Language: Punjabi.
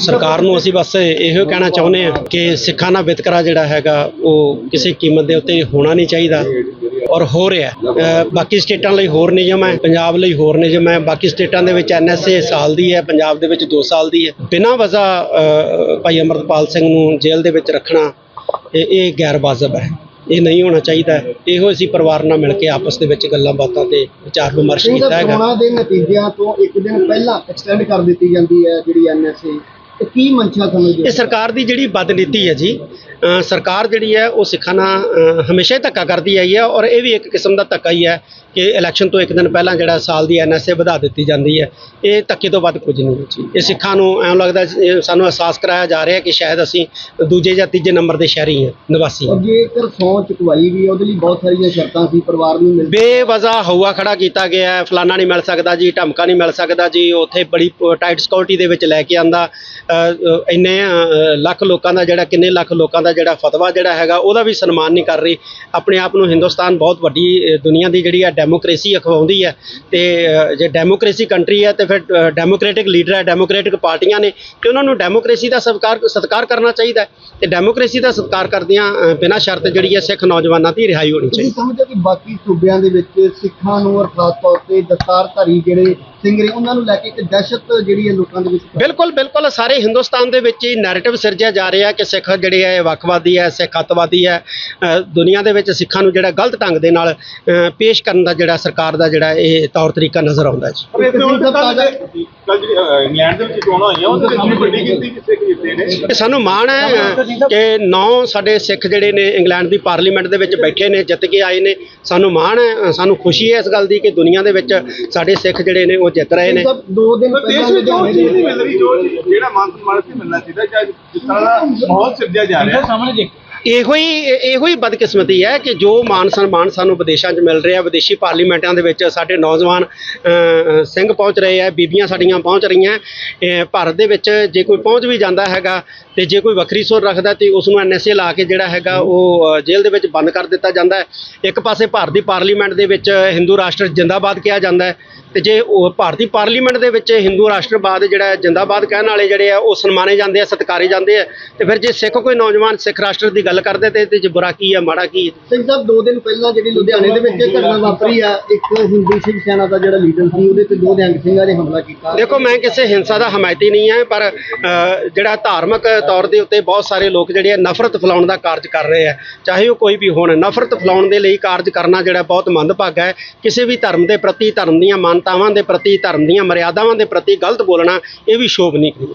ਸਰਕਾਰ ਨੂੰ ਅਸੀਂ ਬਸ ਇਹੋ ਕਹਿਣਾ ਚਾਹੁੰਦੇ ਹਾਂ ਕਿ ਸਿੱਖਾਂ ਦਾ ਵਿਤਕਰਾ ਜਿਹੜਾ ਹੈਗਾ ਉਹ ਕਿਸੇ ਕੀਮਤ ਦੇ ਉੱਤੇ ਹੋਣਾ ਨਹੀਂ ਚਾਹੀਦਾ ਔਰ ਹੋ ਰਿਹਾ ਬਾਕੀ ਸਟੇਟਾਂ ਲਈ ਹੋਰ ਨਿਯਮ ਹੈ ਪੰਜਾਬ ਲਈ ਹੋਰ ਨਿਯਮ ਹੈ। ਬਾਕੀ ਸਟੇਟਾਂ ਦੇ ਵਿੱਚ ਐਨਐਸਏ ਸਾਲ ਦੀ ਹੈ ਪੰਜਾਬ ਦੇ ਵਿੱਚ 2 ਸਾਲ ਦੀ ਹੈ। ਬਿਨਾਂ ਵਜ੍ਹਾ ਭਾਈ ਅਮਰਤਪਾਲ ਸਿੰਘ ਨੂੰ ਜੇਲ੍ਹ ਦੇ ਵਿੱਚ ਰੱਖਣਾ ਇਹ ਇਹ ਗੈਰ ਵਾਜਬ ਹੈ। ਇਹ ਨਹੀਂ ਹੋਣਾ ਚਾਹੀਦਾ। ਇਹੋ ਅਸੀਂ ਪਰਿਵਾਰ ਨਾਲ ਮਿਲ ਕੇ ਆਪਸ ਦੇ ਵਿੱਚ ਗੱਲਾਂ ਬਾਤਾਂ ਤੇ ਵਿਚਾਰ ਵਿਮਰਸ਼ ਕੀਤਾ ਹੈਗਾ। ਚੋਣਾਂ ਦੇ ਨਤੀਜਿਆਂ ਤੋਂ ਇੱਕ ਦਿਨ ਪਹਿਲਾਂ ਐਕਸਟੈਂਡ ਕਰ ਦਿੱਤੀ ਜਾਂਦੀ ਹੈ ਜਿਹੜੀ ਐਨਐਸਏ। ਤੇ ਕੀ ਮਨਸ਼ਾ ਸਮਝਦੇ ਇਹ ਸਰਕਾਰ ਦੀ ਜਿਹੜੀ ਬਦਨੀਤੀ ਹੈ ਜੀ ਸਰਕਾਰ ਜਿਹੜੀ ਹੈ ਉਹ ਸਿੱਖਾਂ ਨਾਲ ਹਮੇਸ਼ਾ ਹੀ ਧੱਕਾ ਕਰਦੀ ਆਈ ਹੈ ਔਰ ਇਹ ਵੀ ਇੱਕ ਕਿਸਮ ਦਾ ਧੱਕਾ ਹੀ ਹੈ ਕਿ ਇਲੈਕਸ਼ਨ ਤੋਂ ਇੱਕ ਦਿਨ ਪਹਿਲਾਂ ਜਿਹੜਾ ਸਾਲ ਦੀ ਐਨਐਸਏ ਵਧਾ ਦਿੱਤੀ ਜਾਂਦੀ ਹੈ। ਇਹ ਧੱਕੇ ਤੋਂ ਵੱਧ ਕੁਝ ਨਹੀਂ ਹੈ ਜੀ। ਇਹ ਸਿੱਖਾਂ ਨੂੰ ਐਂ ਲੱਗਦਾ ਇਹ ਸਾਨੂੰ ਅਹਿਸਾਸ ਕਰਾਇਆ ਜਾ ਰਿਹਾ ਕਿ ਸ਼ਾਇਦ ਅਸੀਂ ਦੂਜੇ ਜਾਂ ਤੀਜੇ ਨੰਬਰ ਦੇ ਸ਼ਹਿਰੀ ਹਾਂ ਨਿਵਾਸੀ ਹਾਂ। ਜੇਕਰ ਸੌਂ ਚੁਕਵਾਈ ਵੀ ਉਹਦੇ ਲਈ ਬਹੁਤ ਸਾਰੀਆਂ ਸ਼ਰਤਾਂ ਸੀ ਪਰਿਵਾਰ ਨੂੰ ਮਿਲ ਬੇਵਜ਼ਾ ਹਊਆ ਖੜਾ ਕੀਤਾ ਗਿਆ ਹੈ। ਫਲਾਨਾ ਨਹੀਂ ਮਿਲ ਸਕਦਾ ਜੀ ਢਮਕਾ ਨਹੀਂ ਮਿਲ ਸਕਦਾ ਜੀ। ਉੱਥੇ ਬੜੀ ਟਾਈਟ ਸਿਕਿਉਰਿਟੀ ਦੇ ਵਿੱਚ ਲੈ ਕੇ ਆਂਦਾ। ਇੰਨੇ ਲੱਖ ਲੋਕਾਂ ਦਾ ਜਿਹੜਾ ਕਿੰਨੇ ਲੱਖ ਲੋਕਾਂ ਦਾ ਜਿਹੜਾ ਫਤਵਾ ਜਿਹੜਾ ਹੈਗਾ ਉਹਦਾ ਵੀ ਸਨਮਾਨ ਨਹੀਂ ਕਰ ਰਹੀ। ਆਪਣੇ ਆਪ ਨੂੰ ਹਿੰਦੁਸਤਾਨ ਬਹੁਤ ਵੱਡੀ ਦੁਨੀਆ ਦੀ ਜਿਹੜੀ ਹੈ ਡੈਮੋਕ੍ਰੇਸੀ ਅਖਵਾਉਂਦੀ ਹੈ ਤੇ ਜੇ ਡੈਮੋਕ੍ਰੇਸੀ ਕੰਟਰੀ ਹੈ ਤੇ ਫਿਰ ਡੈਮੋਕ੍ਰੈਟਿਕ ਲੀਡਰ ਹੈ ਡੈਮੋਕ੍ਰੈਟਿਕ ਪਾਰਟੀਆਂ ਨੇ ਤੇ ਉਹਨਾਂ ਨੂੰ ਡੈਮੋਕ੍ਰੇਸੀ ਦਾ ਸਤਿਕਾਰ ਸਤਿਕਾਰ ਕਰਨਾ ਚਾਹੀਦਾ ਤੇ ਡੈਮੋਕ੍ਰੇਸੀ ਦਾ ਸਤਿਕਾਰ ਕਰਦਿਆਂ ਬਿਨਾਂ ਸ਼ਰਤ ਜਿਹੜੀ ਹੈ ਸਿੱਖ ਨੌਜਵਾਨਾਂ ਦੀ ਰਿਹਾਈ ਹੋਣੀ ਚਾਹੀਦੀ ਸਮਝਦੇ ਕਿ ਬਾਕੀ ਸੂਬਿਆਂ ਦੇ ਵਿੱਚ ਸਿੱਖਾਂ ਨੂੰ ਔਰ ਖਾਸ ਤੌਰ ਤੇ ਦਸਤਾਰਧਾਰੀ ਜਿਹੜੇ ਸਿੰਘ ਨੇ ਉਹਨਾਂ ਨੂੰ ਲੈ ਕੇ ਇੱਕ ਦਹਿਸ਼ਤ ਜਿਹੜੀ ਹੈ ਲੋਕਾਂ ਦੇ ਵਿੱਚ ਬਿਲਕੁਲ ਬਿਲਕੁਲ ਸਾਰੇ ਹਿੰਦੁਸਤਾਨ ਦੇ ਵਿੱਚ ਹੀ ਨੈਰੇਟਿਵ ਸਿਰਜਿਆ ਜਾ ਰਿਹਾ ਕਿ ਸਿੱਖ ਜਿਹੜੇ ਹੈ ਇਹ ਵੱਖਵਾਦੀ ਹੈ ਸਿੱਖ ਅੱਤਵਾਦੀ ਹੈ। ਦੁਨੀਆ ਦੇ ਵਿੱਚ ਸਿੱਖਾਂ ਨੂੰ ਜਿਹੜਾ ਗਲਤ ਢੰਗ ਦੇ ਨਾਲ ਪੇਸ਼ ਕਰਨ ਦਾ ਜਿਹੜਾ ਸਰਕਾਰ ਦਾ ਜਿਹੜਾ ਇਹ ਤੌਰ ਤਰੀਕਾ ਨਜ਼ਰ ਆਉਂਦਾ ਹੈ ਜੀ। ਇੰਗਲੈਂਡ ਦੇ ਵਿੱਚ ਚੋਣਾਂ ਹੋਈਆਂ ਉਹਦੇ ਵਿੱਚ ਵੱਡੀ ਗਿਣਤੀ ਕਿਸੇ ਕੀਤੇ ਨੇ। ਤੇ ਸਾਨੂੰ ਮਾਣ ਹੈ ਕਿ ਨੌ ਸਾਡੇ ਸਿੱਖ ਜਿਹੜੇ ਨੇ ਇੰਗਲੈਂਡ ਦੀ ਪਾਰਲੀਮੈਂਟ ਦੇ ਵਿੱਚ ਬੈਠੇ ਨੇ ਜਿੱਤ ਕੇ ਆਏ ਨੇ। ਸਾਨੂੰ ਮਾਣ ਹੈ ਸਾਨੂੰ ਖੁਸ਼ੀ ਹੈ ਇਸ ਗੱਲ ਦੀ ਕਿ ਦੁਨੀਆ ਦੇ ਵਿੱਚ ਸਾਡੇ ਸਿੱਖ ਜਿਹੜੇ ਨੇ ਉਹ ਜਿੱਤ ਰਹੇ ਨੇ। ਸਭ ਦੋ ਦਿਨ ਪਰ ਪਹਿਲਾਂ ਦੇਸ਼ ਵਿੱਚ ਉਹ ਚੀਜ਼ ਨਹੀਂ ਮਿਲ ਰਹੀ ਜੋ ਜਿਹੜਾ ਮਾਨ ਸੀ ਮਿਲਣਾ ਚਾਹੀਦਾ ਜਾਂ ਜਿਸ ਤਰ੍ਹਾਂ ਦਾ ਮਾਹੌਲ ਸਿਰਜਿਆ ਜਾ ਰਿਹਾ। ਸਾਹਮਣੇ ਇਹੋ ਹੀ ਇਹੋ ਹੀ ਬਦਕਿਸਮਤੀ ਹੈ ਕਿ ਜੋ ਮਾਨ ਸਨਮਾਨ ਸਾਨੂੰ ਵਿਦੇਸ਼ਾਂ 'ਚ ਮਿਲ ਰਿਹਾ, ਵਿਦੇਸ਼ੀ ਪਾਰਲੀਮੈਂਟਾਂ ਦੇ ਵਿੱਚ ਸਾਡੇ ਨੌਜਵਾਨ ਸਿੰਘ ਪਹੁੰਚ ਰਹੇ ਆ ਬੀਬੀਆਂ ਸਾਡੀਆਂ ਪਹੁੰਚ ਰਹੀਆਂ ਭਾਰਤ ਦੇ ਵਿੱਚ ਜੇ ਕੋਈ ਪਹੁੰਚ ਵੀ ਜਾਂਦਾ ਹੈਗਾ ਤੇ ਜੇ ਕੋਈ ਵੱਖਰੀ ਸੁਰ ਰੱਖਦਾ ਤੇ ਉਸ ਨੂੰ ਐਨਐਸਏ ਲਾ ਕੇ ਜਿਹੜਾ ਹੈਗਾ ਉਹ ਜੇਲ੍ਹ ਦੇ ਵਿੱਚ ਬੰਦ ਕਰ ਦਿੱਤਾ ਜਾਂਦਾ ਹੈ। ਇੱਕ ਪਾਸੇ ਭਾਰਤ ਦੀ ਪਾਰਲੀਮੈਂਟ ਦੇ ਵਿੱਚ ਹਿੰਦੂ ਰਾਸ਼ਟਰ ਜਿੰਦਾਬਾਦ ਕਿਹਾ ਜਾਂਦਾ ਹੈ ਤੇ ਜੇ ਉਹ ਭਾਰਤੀ ਪਾਰਲੀਮੈਂਟ ਦੇ ਵਿੱਚ ਹਿੰਦੂ ਰਾਸ਼ਟਰਵਾਦ ਜਿਹੜਾ ਜਿੰਦਾਬਾਦ ਕਹਿਣ ਵਾਲੇ ਜਿਹੜੇ ਆ ਉਹ ਸਨਮਾਨੇ ਜਾਂਦੇ ਆ, ਸਤਿਕਾਰੇ ਜਾਂਦੇ ਆ ਤੇ ਫਿਰ ਜੇ ਸਿੱਖ ਕੋਈ ਨੌਜਵਾਨ ਸਿੱਖ ਰਾਸ਼ਟਰ ਦੀ ਗੱਲ ਕਰਦੇ ਤੇ ਇਹਦੇ 'ਚ ਬੁਰਾ ਕੀ ਹੈ ਮਾੜਾ ਕੀ ਸਿੰਘ ਸਾਹਿਬ ਦੋ ਦਿਨ ਪਹਿਲਾਂ ਜਿਹੜੀ ਲੁਧਿਆਣੇ ਦੇ ਵਿੱਚ ਇਹ ਘਟਨਾ ਵਾਪਰੀ ਆ ਇੱਕ ਹਿੰਦੂ ਸ਼ਿਵ ਸੈਨਾ ਦਾ ਜਿਹੜਾ ਲੀਡਰ ਸੀ ਉਹਦੇ ਤੇ ਦੋ ਨਿਹੰਗ ਸਿੰਘਾਂ ਨੇ ਹਮਲਾ ਕੀਤਾ। ਦੇਖੋ ਮੈਂ ਕਿਸੇ ਹਿੰਸਾ ਦਾ ਹਮਾਇਤੀ ਨਹੀਂ ਹੈ ਪਰ ਅ, ਜਿਹੜਾ ਧਾਰਮਿਕ ਤੌਰ ਦੇ ਉੱਤੇ ਬਹੁਤ ਸਾਰੇ ਲੋਕ ਜਿਹੜੇ ਆ ਨਫ਼ਰਤ ਫੈਲਾਉਣ ਦਾ ਕਾਰਜ ਕਰ ਰਹੇ ਆ। ਚਾਹੇ ਉਹ ਕੋਈ ਵੀ ਹੋਣ ਨਫ਼ਰਤ ਫੈਲਾਉਣ ਦੇ ਲਈ ਕਾਰਜ ਕਰਨਾ ਜਿਹੜਾ ਬਹੁਤ ਮੰਦਭਾਗਾ ਹੈ। ਕਿਸੇ ਵੀ ਧਰਮ ਦੇ ਪ੍ਰਤੀ ਧਰਮ ਦੀਆਂ ਮਾਨਤਾਵਾਂ ਦੇ ਪ੍ਰਤੀ ਧਰਮ ਦੀਆਂ ਮਰਿਆਦਾਵਾਂ ਦੇ ਪ੍ਰਤੀ ਗਲਤ ਬੋਲਣਾ ਇਹ ਵੀ ਸ਼ੋਭਨੀਕ ਨਹੀਂ